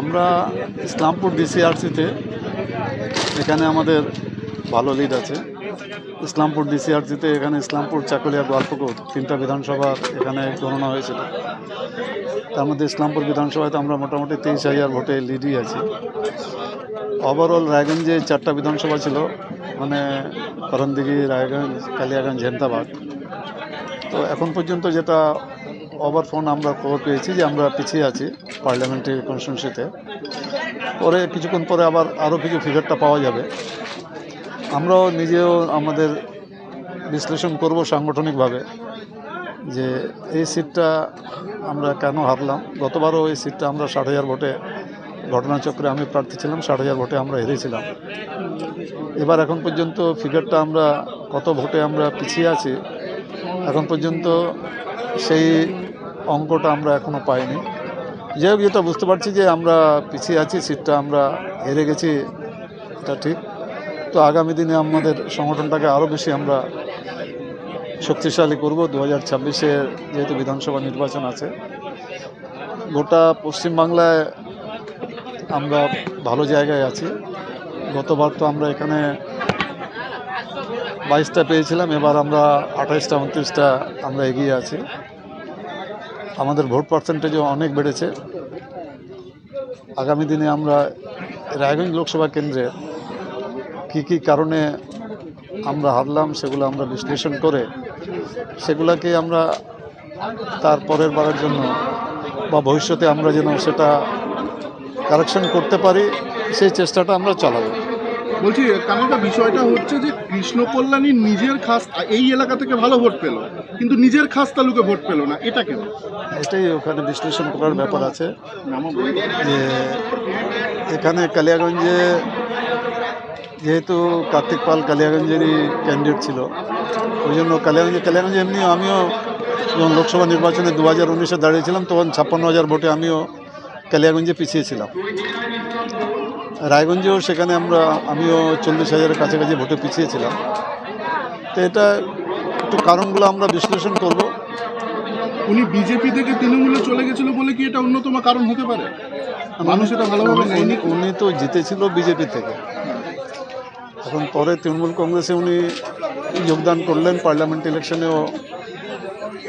আমরা ইসলামপুর ডিসিআরসিতে এখানে আমাদের ভালো লিড আছে। ইসলামপুর ডিসিআরসিতে এখানে ইসলামপুর চাকুলিয়া গোয়ালপুকুর, তিনটা বিধানসভা এখানে গণনা হয়েছিল। তার মধ্যে ইসলামপুর বিধানসভাতে আমরা মোটামুটি তেইশ হাজার ভোটে লিডই আছি। ওভারঅল রায়গঞ্জে চারটা বিধানসভা ছিল মানে করণদিঘি, রায়গঞ্জ, কালিয়াগঞ্জ ঝেমতাবাদ তো এখন পর্যন্ত যেটা ওভার ফোন আমরা খবর পেয়েছি যে আমরা পিছিয়ে আছি পার্লামেন্টারি কনস্টিটিউন্সিতে পরে কিছুক্ষণ পরে আবার আরও কিছু ফিগারটা পাওয়া যাবে। আমরাও নিজেও আমাদের বিশ্লেষণ করব সাংগঠনিকভাবে যে এই সিটটা আমরা কেন হারলাম। গতবারও এই সিটটা আমরা ষাট হাজার ভোটে ঘটনাচক্রে আমি প্রার্থী ছিলাম, ষাট হাজার ভোটে আমরা হেরেছিলাম। এবার এখন পর্যন্ত ফিগারটা আমরা কত ভোটে আমরা পিছিয়ে আছি, এখন পর্যন্ত সেই অঙ্কটা আমরা এখনও পাইনি। যাই হোক, যেটা বুঝতে পারছি যে আমরা পিছিয়ে আছি, সিটটা আমরা হেরে গেছি, এটা ঠিক। তো আগামী দিনে আমাদের সংগঠনটাকে আরও বেশি আমরা শক্তিশালী করব। দু হাজার ছাব্বিশে যেহেতু বিধানসভা নির্বাচন আছে, গোটা পশ্চিমবাংলায় আমরা ভালো জায়গায় আছি। গতবার তো আমরা এখানে বাইশটা পেয়েছিলাম, এবার আমরা আঠাইশটা, উনত্রিশটা আমরা এগিয়ে আছি। আমাদের ভোট পার্সেন্টেজও অনেক বেড়েছে। আগামী দিনে আমরা রায়গঞ্জ লোকসভা কেন্দ্রে কী কী কারণে আমরা হারলাম সেগুলো আমরা বিশ্লেষণ করে সেগুলোকে আমরা তার পরের বারের জন্য বা ভবিষ্যতে আমরা যেন সেটা কারেকশন করতে পারি, সেই চেষ্টাটা আমরা চালাবো। বলছি কানাডা বিষয়টা হচ্ছে যে কৃষ্ণ কল্যাণী নিজের খাস এই এলাকা থেকে ভালো ভোট পেল কিন্তু নিজের খাস তালুকে ভোট পেল না এটা কেন? এটাই ওখানে বিশ্লেষণ করার ব্যাপার আছে। যে এখানে কালিয়াগঞ্জে যেহেতু কার্তিক পাল কালিয়াগঞ্জেরই ক্যান্ডিডেট ছিল ওই জন্য কালিয়াগঞ্জে কালিয়াগঞ্জে এমনি আমিও যখন লোকসভা নির্বাচনে দু হাজার উনিশে দাঁড়িয়েছিলাম তখন ছাপ্পান্ন হাজার ভোটে আমিও কালিয়াগঞ্জে পিছিয়েছিলাম রায়গঞ্জেও সেখানে আমরা আমিও চল্লিশ হাজারের কাছাকাছি ভোটে পিছিয়েছিলাম। তো এটা একটু কারণগুলো আমরা বিশ্লেষণ করব। উনি বিজেপি থেকে তৃণমূলে চলে গেছিল বলে কি এটা অন্যতম কারণ হতে পারে? মানুষ এটা ভালোভাবে নেয়নি। উনি তো জিতেছিল বিজেপি থেকে। এখন পরে তৃণমূল কংগ্রেসে উনি যোগদান করলেন পার্লামেন্ট ইলেকশনেও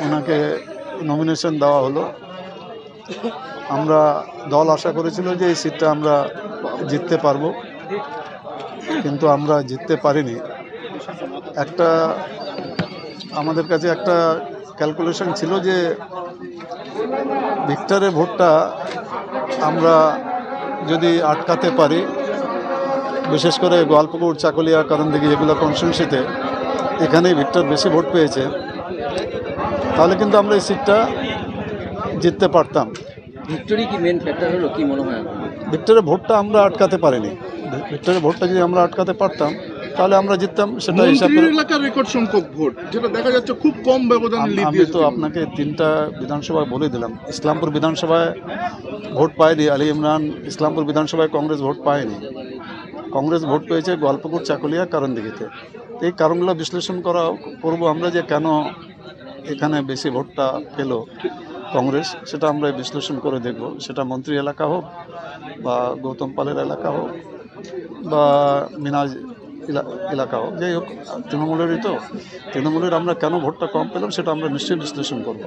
ওনাকে নমিনেশন দেওয়া হলো। আমরা দল আশা করেছিল যে এই সিটটা আমরা জিততে পারব, কিন্তু আমরা জিততে পারিনি। একটা, আমাদের কাছে একটা ক্যালকুলেশন ছিল যে ভিক্টরের ভোটটা আমরা যদি আটকাতে পারি, বিশেষ করে গোয়ালপুকুর, চাকুলিয়া কারণ দিকে যেগুলো কনস্টিটিউন্সিতে এখানেই ভিক্টর বেশি ভোট পেয়েছে, তাহলে কিন্তু আমরা এই সিটটা জিততে পারতাম। ভিক্টোরি কি মেন ফ্যাক্টর হলো? কি মনে হয়? ভিক্টরের ভোটটা আমরা আটকাতে পারিনি। ভিক্টরের ভোটটা যদি আমরা আটকাতে পারতাম তাহলে আমরা জিততাম সেটা হিসাব এলাকার রেকর্ড সংখ্যক ভোট যেটা দেখা যাচ্ছে খুব কম ব্যবধানে আম- তো আপনাকে তিনটা বিধানসভায় বলে দিলাম। ইসলামপুর বিধানসভায় ভোট পায়নি আলী ইমরান ইসলামপুর বিধানসভায় কংগ্রেস ভোট পায়নি। কংগ্রেস ভোট পেয়েছে গোয়ালপুকুর চাকুলিয়া কারণ দিঘিতে এই কারণগুলো বিশ্লেষণ করা করব আমরা যে কেন এখানে বেশি ভোটটা পেল। কংগ্রেস, সেটা আমরা বিশ্লেষণ করে দেখব। সেটা মন্ত্রী এলাকা হোক বা গৌতম পালের এলাকা হোক বা মিনাজ এলাকা হোক, যাই হোক, তৃণমূলেরই তো। তৃণমূলের আমরা কেন ভোটটা কম পেলাম, সেটা আমরা নিশ্চয়ই বিশ্লেষণ করব।